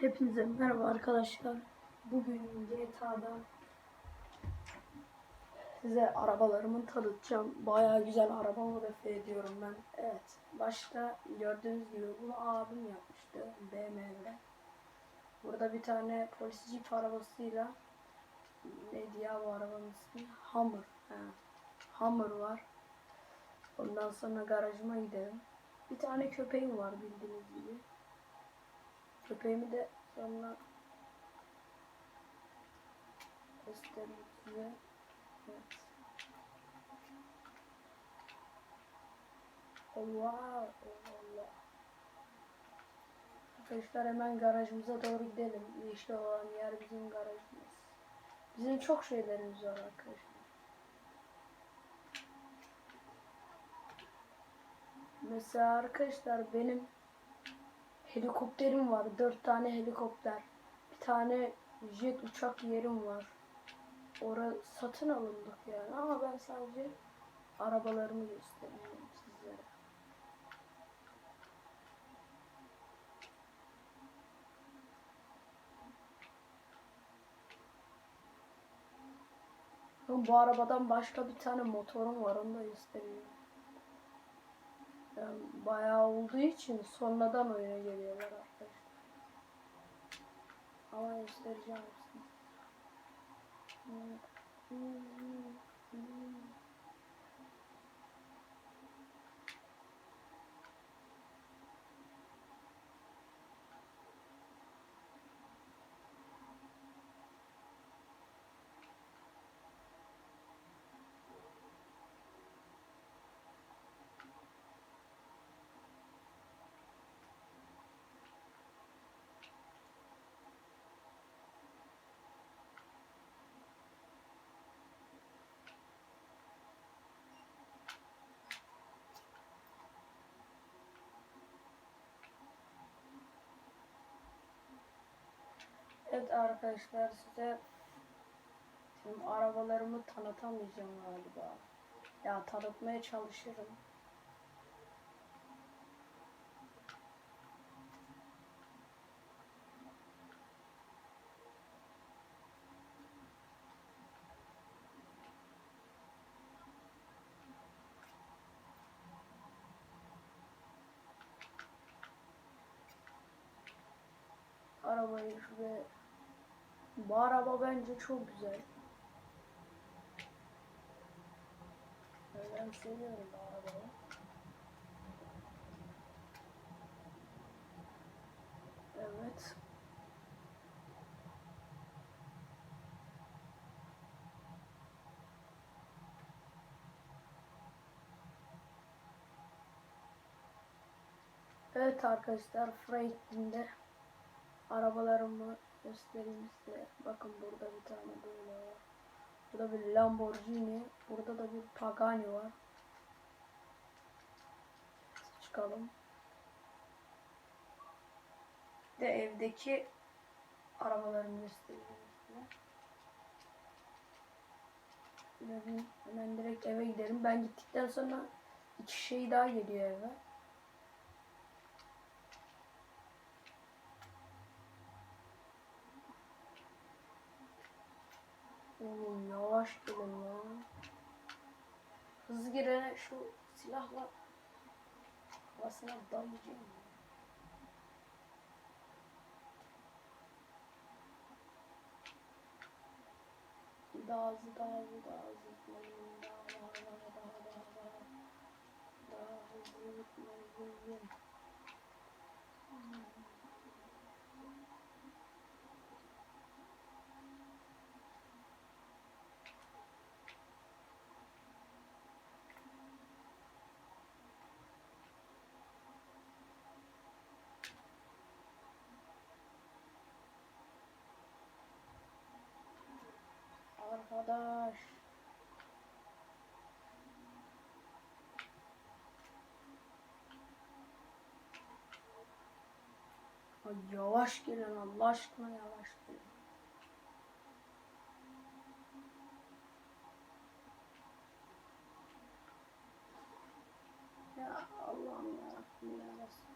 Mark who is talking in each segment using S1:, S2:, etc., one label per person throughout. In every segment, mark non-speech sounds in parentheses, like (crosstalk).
S1: Hepinize merhaba arkadaşlar. Bugün GTA'da size arabalarımı tanıtacağım. Bayağı güzel araba modifiye ediyorum ben. Evet. Başta gördüğünüz gibi bunu abim yapmıştı. BMW. Burada bir tane polis jeep arabasıyla neydi ya bu arabanın ismi? Hummer. Ha. Hummer var. Ondan sonra garajıma gidelim. Bir tane köpeğim var bildiğiniz gibi. Köpeğimi de sonra göstereyim size. Evet. Allah Allah. Arkadaşlar hemen garajımıza doğru gidelim. Yeşil olan yer bizim garajımız. Bizim çok şeylerimiz var arkadaşlar. Mesela arkadaşlar benim helikopterim var. Dört tane helikopter. Bir tane jet uçak yerim var. Ora satın alındık yani ama ben sadece arabalarımı gösteriyorum sizlere. Bu arabadan başka bir tane motorum var onu da gösteriyorum. Yani bayağı olduğu için sonradan oyuna geliyorlar arkadaşlar. Ama göstereceğim hepsini. Evet arkadaşlar size şimdi arabalarımı tanıtamayacağım galiba. Ya tanıtmaya çalışırım. Arabayı şuraya bu araba bence çok güzel. Ben seviyorum bu arabayı. Evet. Evet arkadaşlar Franklin'de arabalarımı göstereyim size. Bakın burada bir tane böyle var. Burada bir Lamborghini. Burada da bir Pagani var. Çıkalım. Bir de evdeki arabalarımı göstereyim size. Hemen direkt eve gidelim. Ben gittikten sonra iki şey daha geliyor eve. Oğlum yavaş gelin lan. Hızlı girene şu silahla kafasına dalayacağım. ya. Daha hızlı, daha hızlı, daha hızlı gitmeliyim. Daha, daha, daha, daha, daha, daha. Daha hızlı gitmeliyim. Arkadaş. Ay yavaş gelin Allah aşkına yavaş gelin. Ya Allah'ım yarabbim ya Resulallah.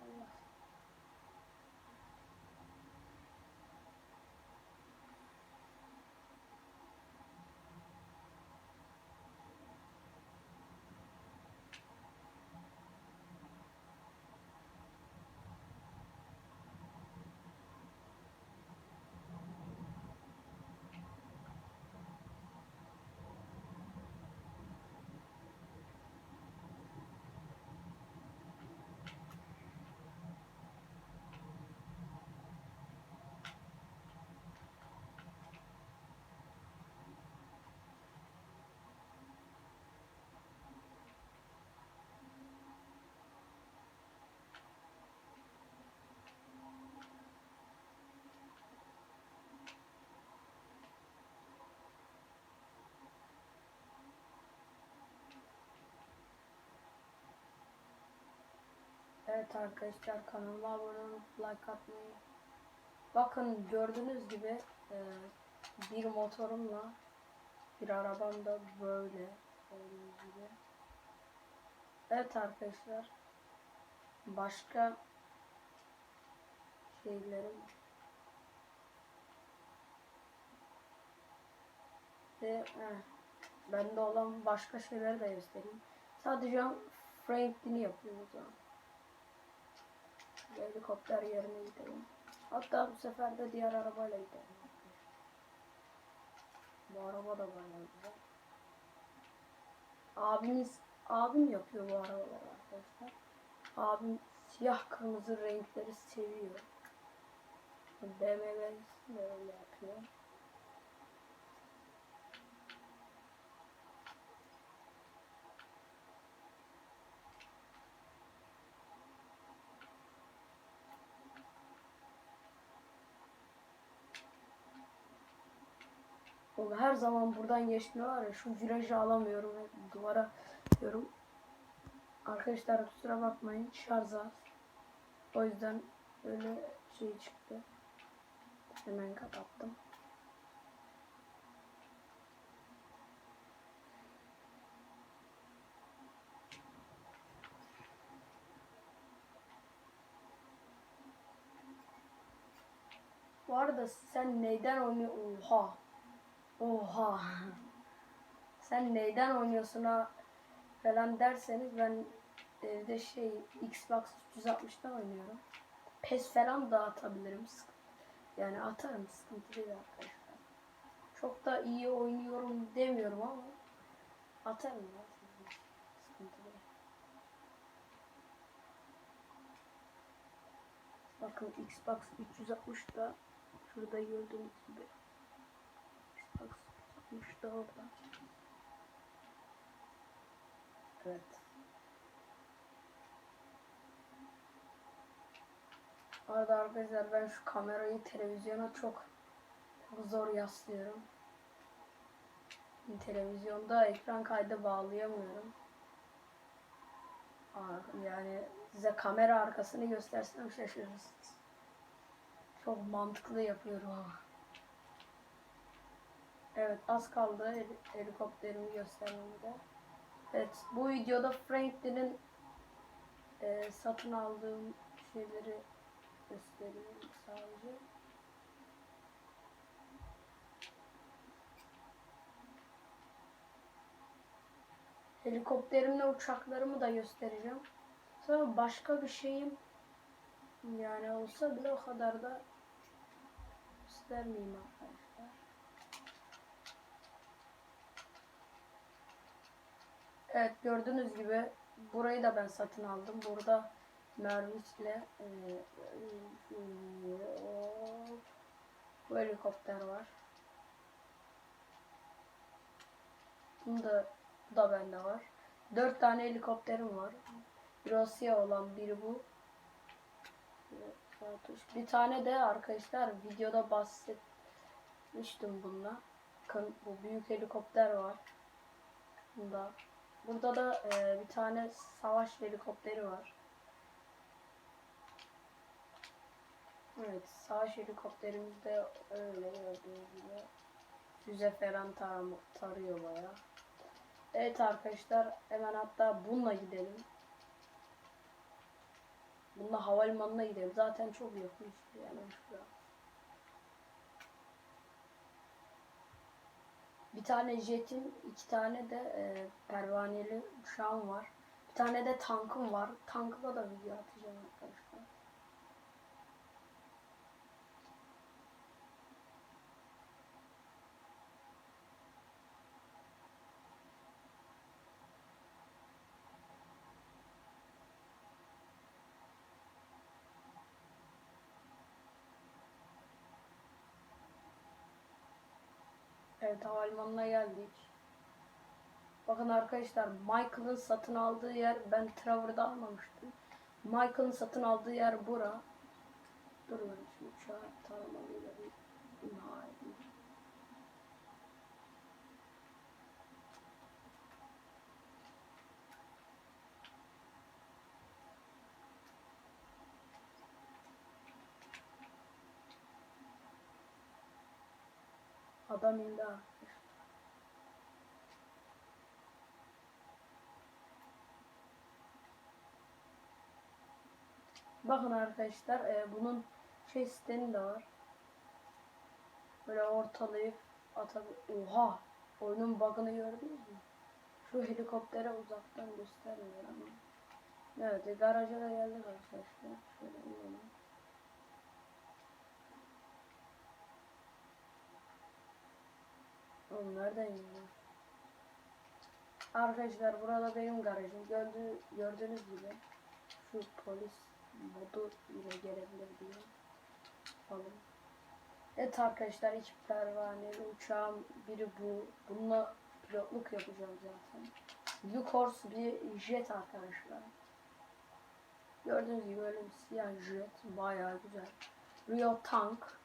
S1: Evet arkadaşlar kanalıma abone olup like atmayı. Bakın gördüğünüz gibi e, bir motorumla bir arabam da böyle gördüğünüz gibi. Evet arkadaşlar. Başka şeylerim ve eh, bende olan başka şeyleri de göstereyim. Sadece Franklin'i yapıyoruz zaman. Helikopter yerine gidelim. Hatta bu sefer de diğer arabayla gidelim. Bu araba da bayağı güzel. Abimiz, abim yapıyor bu arabaları arkadaşlar. Abim siyah kırmızı renkleri seviyor. BMW de öyle yapıyor. Oğlum her zaman buradan geçtiğinde var ya şu virajı alamıyorum duvara diyorum. Arkadaşlar kusura bakmayın şarj az. O yüzden öyle şey çıktı. Hemen kapattım. Bu arada sen neyden oynuyorsun? Oha. Oha. Sen neyden oynuyorsun ha falan derseniz ben evde şey Xbox 360'dan oynuyorum. PES falan da atabilirim. Yani atarım sıkıntı değil arkadaşlar. Çok da iyi oynuyorum demiyorum ama atarım ya. Sıkıntı değil. Bakın Xbox 360'da şurada gördüğünüz gibi 360'da orada. Evet. Arada arkadaşlar ben şu kamerayı televizyona çok, çok zor yaslıyorum. Televizyonda ekran kaydı bağlayamıyorum. Yani size kamera arkasını göstersem şaşırırsınız. Çok mantıklı yapıyorum ama. Evet az kaldı heli- helikopterimi göstermemde. Evet bu videoda Franklin'in e, satın aldığım şeyleri gösteriyorum sadece. Helikopterimle uçaklarımı da göstereceğim. Sonra başka bir şeyim yani olsa bile o kadar da göstermeyeyim arkadaşlar. Evet gördüğünüz gibi burayı da ben satın aldım. Burada Mervis'le e, bu helikopter var. Bunda bu da bende var. Dört tane helikopterim var. Bir o siyah olan, biri bu. Bir tane de arkadaşlar videoda bahsetmiştim bununla. Bu büyük helikopter var. Bunda. Burada da e, bir tane savaş helikopteri var. Evet, savaş helikopterimiz de öyle gördüğünüz gibi. Füze falan tar tarıyor bayağı. Evet arkadaşlar, hemen hatta bununla gidelim. Bununla havalimanına gidelim. Zaten çok yakın hemen şuraya. Bir tane jetim, iki tane de e, pervaneli uçağım var. Bir tane de tankım var. Tankıma da video atacağım arkadaşlar. Evet havalimanına geldik. Bakın arkadaşlar Michael'ın satın aldığı yer ben Trevor'da almamıştım. Michael'ın satın aldığı yer bura. Dur ben şu uçağı taramalıyla Adam indi arkadaşlar. Bakın arkadaşlar e, bunun şey sistemi de var. Böyle ortalayıp atabil... Oha! Oyunun bug'ını gördünüz mü? Şu helikoptere uzaktan göstermiyor ama. Evet e, garaja da geldik arkadaşlar. Şöyle inelim. Oğlum nereden iniyor? Arkadaşlar burada benim garajım. Gördüğü, gördüğünüz gibi şu polis modu ile gelebilir diye. Alın. Evet arkadaşlar iki pervaneli uçağım biri bu. Bununla pilotluk yapacağım zaten. Lucors bir jet arkadaşlar. Gördüğünüz gibi böyle bir siyah jet. Bayağı güzel. Rio Tank.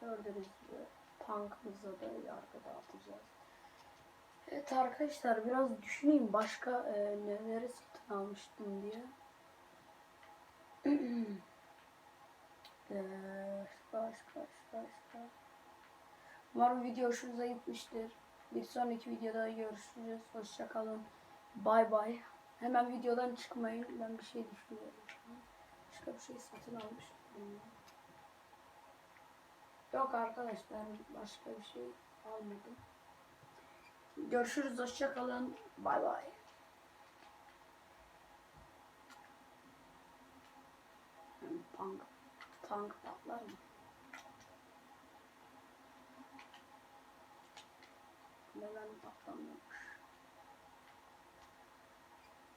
S1: Gördüğünüz gibi tankımıza da yargı dağıtacağız. Evet arkadaşlar biraz düşüneyim başka e, neleri satın almıştım diye. (clears throat) Eee, başka, başka, başka. Umarım video hoşunuza gitmiştir. Bir sonraki videoda görüşürüz. Hoşçakalın. Bay bay. Hemen videodan çıkmayın. Ben bir şey düşünüyorum. Başka bir şey satın almıştım. Yok arkadaşlar başka bir şey almadım. Görüşürüz. Hoşçakalın. Bay bay. Tank, tank patlar mı? Neden patlamıyor?